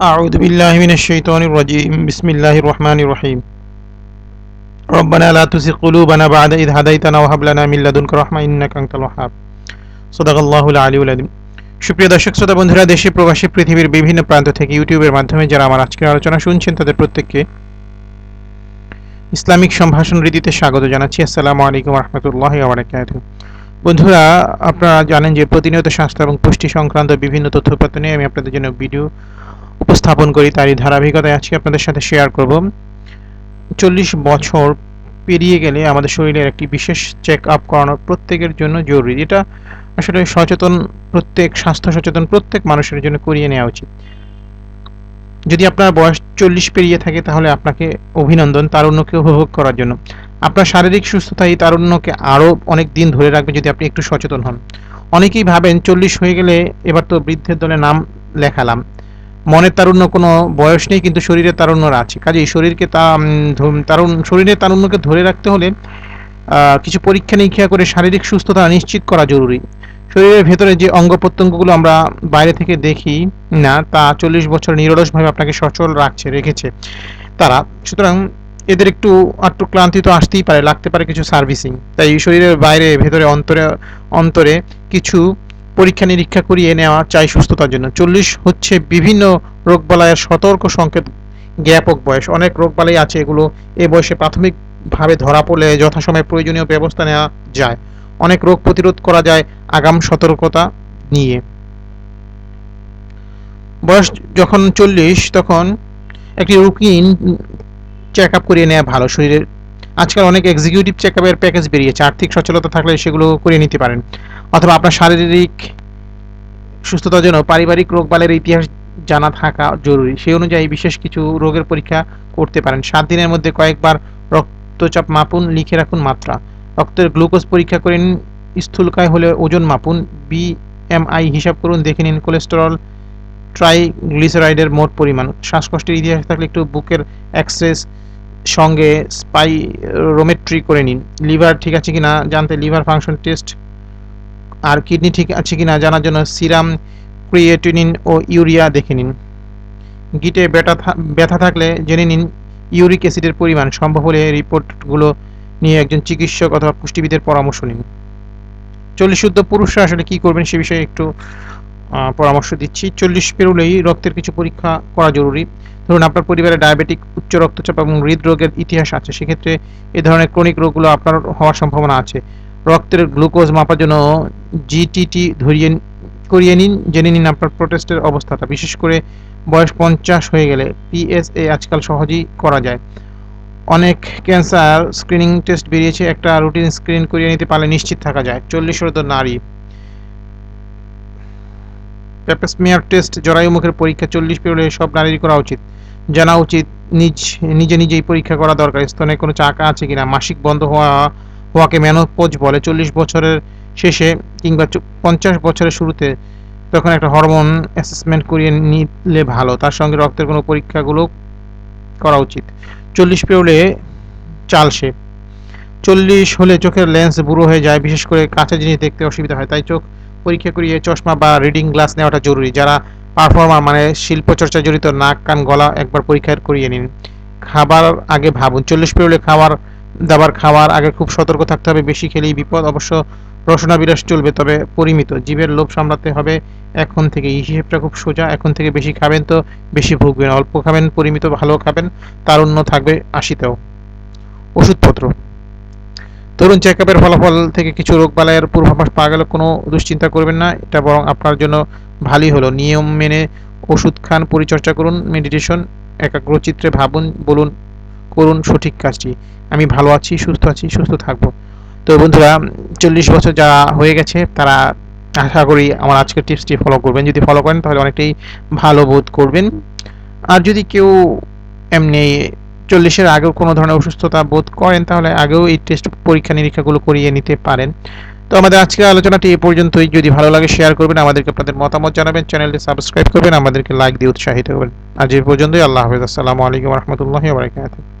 أعوذ بالله من الشيطان الرجيم بسم الله الرحمن الرحيم ربنا لا تزغ قلوبنا بعد إذ هديتنا وهب لنا من لدنك رحمة إنك أنت الوهاب صدق الله العلي العظيم সুপ্রিয় দর্শক শ্রোতা বন্ধুরা দেশে প্রবাসী পৃথিবীর বিভিন্ন প্রান্ত থেকে ইউটিউবের মাধ্যমে যারা আমার আজকের আলোচনা শুনছেন তাদের প্রত্যেককে ইসলামিক সম্ভাষণ রীতিতে স্বাগত জানাচ্ছি আসসালামু আলাইকুম রহমতুল্লাহ বারাকাতুহ বন্ধুরা আপনারা জানেন যে প্রতিনিয়ত স্বাস্থ্য এবং পুষ্টি সংক্রান্ত বিভিন্ন তথ্যপত্র নিয়ে আমি আপনাদের জন্য ভিডিও উপস্থাপন করি, তারই ধারাবাহিকতায় আজকে আপনাদের সাথে শেয়ার করব। চল্লিশ বছর পেরিয়ে গেলে আমাদের শরীরের একটি বিশেষ চেক আপ করানো প্রত্যেকের জন্য জরুরি। এটা আসলে সচেতন প্রত্যেক, স্বাস্থ্য সচেতন প্রত্যেক মানুষের জন্য করিয়ে নেওয়া উচিত। যদি আপনার বয়স চল্লিশ পেরিয়ে থাকে, তাহলে আপনাকে অভিনন্দন, তারুণ্যকে উপভোগ করার জন্য। আপনার শারীরিক সুস্থতা এই তারুণ্যকে আরও অনেক দিন ধরে রাখবে যদি আপনি একটু সচেতন হন। অনেকেই ভাবেন, চল্লিশ হয়ে গেলে এবার তো বৃদ্ধের দলে নাম লেখালাম। মনের তারুণ্য কোনো বয়স নেই, কিন্তু শরীরের তারুণ্যরা আছে। কাজেই শরীরকে তা তারুণ শরীরের তারুণ্যকে ধরে রাখতে হলে কিছু পরীক্ষা নিরীক্ষা করে শারীরিক সুস্থতা নিশ্চিত করা জরুরি। শরীরের ভেতরে যে অঙ্গ প্রত্যঙ্গগুলো আমরা বাইরে থেকে দেখি না, তা চল্লিশ বছর নিরলসভাবে আপনাকে সচল রাখছে, রেখেছে তারা। সুতরাং এদের একটু একটু ক্লান্তি তো আসতেই পারে, লাগতে পারে কিছু সার্ভিসিং। তাই শরীরের বাইরে, ভেতরে, অন্তরে অন্তরে কিছু পরীক্ষা নিরীক্ষা করিয়ে নেওয়া চাই সুস্থতার জন্য। চল্লিশ হচ্ছে বিভিন্ন রোগবালাইয়ের সতর্ক সংকেত। জ্ঞাপক বয়স। অনেক রোগবালাই আছে এগুলো। এ বয়সে প্রাথমিকভাবে ধরা পড়লে যথাসময়ে প্রয়োজনীয় ব্যবস্থা নেওয়া যায়। অনেক রোগ প্রতিরোধ করা যায় আগাম সতর্কতা নিয়ে। বয়স যখন চল্লিশ, তখন একটি রুটিন চেক আপ করিয়ে নেওয়া ভালো শরীরের। আজকাল অনেক এক্সিকিউটিভ চেক আপের প্যাকেজ বেরিয়েছে। আর্থিক সচলতা থাকলে সেগুলো করিয়ে নিতে পারেন। অথবা আপনার শারীরিক সুস্থতার জন্য পারিবারিক রোগবালের ইতিহাস জানা থাকা জরুরি। সেই অনুযায়ী বিশেষ কিছু রোগের পরীক্ষা করতে পারেন। সাত দিনের মধ্যে কয়েকবার রক্তচাপ মাপুন, লিখে রাখুন মাত্রা। রক্তের গ্লুকোজ পরীক্ষা করে নিন। স্থূলকায় হলে ওজন মাপুন। বিএমআই হিসাব করুন। দেখে নিন কোলেস্টেরল ট্রাইগ্লিসারাইডের মোট পরিমাণ। শ্বাসকষ্টের ইতিহাস থাকলে একটু বুকের অ্যাক্সেস সঙ্গে স্পাইরোমেট্রি করে নিন। লিভার ঠিক আছে কি না জানতে লিভার ফাংশন টেস্ট আর কিডনি ঠিক আছে কিনা জানার জন্য সিরাম, ক্রিয়েটিনিন ও ইউরিয়া দেখে নিন। গিটে ব্যথা ব্যথা থাকলে জেনে নিন ইউরিক অ্যাসিডের পরিমাণ। সম্ভব হলে রিপোর্টগুলো নিয়ে একজন চিকিৎসক অথবা পুষ্টিবিদের পরামর্শ নিন। চল্লিশ শুদ্ধ পুরুষরা আসলে কি করবেন সে বিষয়ে একটু পরামর্শ দিচ্ছি। চল্লিশ পেরোলেই রক্তের কিছু পরীক্ষা করা জরুরি। ধরুন আপনার পরিবারে ডায়াবেটিক, উচ্চ রক্তচাপ এবং হৃদরোগের ইতিহাস আছে। সেক্ষেত্রে এ ধরনের ক্রনিক রোগগুলো আপনার হওয়ার সম্ভাবনা আছে। রক্তের গ্লুকোজ মাপার জন্য জিটিটি ধরিয়ে করিয়ে নিন, জেনে নিন আপনার প্রোটেস্টের অবস্থাটা। বিশেষ করে বয়স পঞ্চাশ হয়ে গেলে পিএসএ আজকাল সহজেই করা যায়। অনেক ক্যান্সার স্ক্রিনিং টেস্ট বেরিয়েছে, একটা রুটিন স্ক্রিন করিয়ে নিতে পারলে নিশ্চিত থাকা যায়। চল্লিশ নারী। প্যাপেসমিয়ার টেস্ট জরায়ু মুখের পরীক্ষা, চল্লিশ পেরোলে সব নারীর করা উচিত। জানা উচিত, নিজ, নিজে নিজেই পরীক্ষা করা দরকার। স্তনে কোনো চাকা আছে কিনা? মাসিক বন্ধ হওয়া, হওয়াকে ম্যানোপোজ বলে। চল্লিশ বছরের শেষে কিংবা পঞ্চাশ বছরের শুরুতে তখন একটা হরমোন অ্যাসেসমেন্ট করিয়ে নিলে ভালো। তার সঙ্গে রক্তের কোনো পরীক্ষাগুলো করা উচিত। চল্লিশ পেরোলে চালসে চল্লিশ হলে চোখের লেন্স বুড়ো হয়ে যায়, বিশেষ করে কাঁচা জিনিস দেখতে অসুবিধা হয়। তাই চোখ পরীক্ষা করিয়ে চশমা বা রিডিং গ্লাস নেওয়াটা জরুরি। যারা পারফর্মার মানে শিল্প চর্চা জড়িত, নাক, কান, গলা একবার পরীক্ষা করিয়ে নিন। খাবার আগে ভাবুন। চল্লিশ পেরোলে খাবার, দাবার খাওয়ার আগে খুব সতর্ক থাকতে হবে। বেশি খেলেই বিপদ অবশ্য রসনা বিরাস চলবে, তবে পরিমিত। জীবের লোভ সামলাতে হবে এখন থেকে। এই হিসেবটা খুব সোজা। এখন থেকে বেশি খাবেন তো বেশি ভুগবেন। অল্প খাবেন, পরিমিত ভালো খাবেন, তারুণ্য থাকবে আশিতেও। ওষুধপত্র। তরুণ চেক আপের ফলাফল থেকে কিছু রোগ বালাইয়ের পূর্বাভাস পাওয়া গেলে, কোনো দুশ্চিন্তা করবেন না। এটা বরং আপনার জন্য ভালোই হলো। নিয়ম মেনে ওষুধ খান, পরিচর্যা করুন মেডিটেশন একাগ্রচিত্রে ভাবুন, বলুন, করুন সঠিক কাজটি। আমি ভালো আছি, সুস্থ আছি, সুস্থ থাকব। তো বন্ধুরা, চল্লিশ বছর যারা হয়ে গেছে, তারা আশা করি আমার আজকের টিপসটি ফলো করবেন। যদি ফলো করেন, তাহলে অনেকটাই ভালো বোধ করবেন। আর যদি কেউ এমনি চল্লিশের আগেও কোনো ধরনের অসুস্থতা বোধ করেন, তাহলে আগেও এই টেস্ট পরীক্ষা নিরীক্ষাগুলো করিয়ে নিতে পারেন। তো আমাদের আজকের আলোচনাটি এ পর্যন্তই। যদি ভালো লাগে শেয়ার করবেন, আমাদেরকে আপনাদের মতামত জানাবেন চ্যানেলটি সাবস্ক্রাইব করবেন, আমাদেরকে লাইক দিয়ে উৎসাহিত করবেন। আজ এ পর্যন্তই। আল্লাহ হাফেজ। আসসালামু আলাইকুম রহমতুল্লাহ বারকাতুহ।